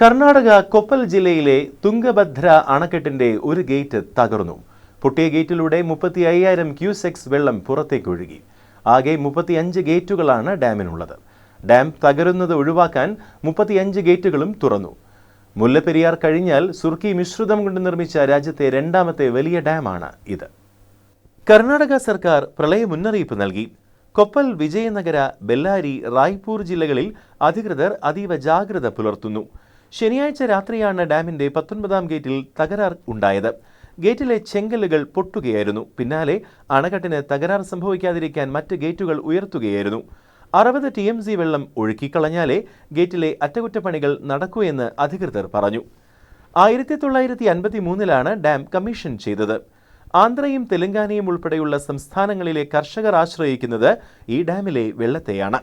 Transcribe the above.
കർണാടക കൊപ്പൽ ജില്ലയിലെ തുംഗഭദ്ര അണക്കെട്ടിന്റെ ഒരു ഗേറ്റ് തകർന്നു. പൊട്ടിയ ഗേറ്റിലൂടെ മുപ്പത്തി അയ്യായിരം ക്യൂസെക്സ് വെള്ളം പുറത്തേക്ക് ഒഴുകി ആകെ മുപ്പത്തിയഞ്ച് ഗേറ്റുകളാണ് ഡാമിനുള്ളത്. ഡാം തകരുന്നത് ഒഴിവാക്കാൻ മുപ്പത്തിയഞ്ച് ഗേറ്റുകളും തുറന്നു. മുല്ലപ്പെരിയാർ കഴിഞ്ഞാൽ സുർക്കി മിശ്രിതം കൊണ്ട് നിർമ്മിച്ച രാജ്യത്തെ രണ്ടാമത്തെ വലിയ ഡാമാണ് ഇത്. കർണാടക സർക്കാർ പ്രളയ മുന്നറിയിപ്പ് നൽകി. കൊപ്പൽ വിജയനഗര ബെല്ലാരി റായ്പൂർ ജില്ലകളിൽ അധികൃതർ അതീവ ജാഗ്രത പുലർത്തുന്നു. ശനിയാഴ്ച രാത്രിയാണ് ഡാമിന്റെ പത്തൊൻപതാം ഗേറ്റിൽ തകരാർ ഉണ്ടായത്. ഗേറ്റിലെ ചെങ്കല്ലുകൾ പൊട്ടുകയായിരുന്നു. പിന്നാലെ അണക്കെട്ടിന് തകരാർ സംഭവിക്കാതിരിക്കാൻ മറ്റ് ഗേറ്റുകൾ ഉയർത്തുകയായിരുന്നു. അറുപത് ടി എം സി വെള്ളം ഒഴുക്കിക്കളഞ്ഞാലേ ഗേറ്റിലെ അറ്റകുറ്റപ്പണികൾ നടക്കൂ എന്ന് അധികൃതർ പറഞ്ഞു. ആയിരത്തി തൊള്ളായിരത്തി അൻപത്തി മൂന്നിലാണ് ഡാം കമ്മീഷൻ ചെയ്തത്. ആന്ധ്രയും തെലങ്കാനയും ഉൾപ്പെടെയുള്ള സംസ്ഥാനങ്ങളിലെ കർഷകർ ആശ്രയിക്കുന്നത് ഈ ഡാമിലെ വെള്ളത്തെയാണ്.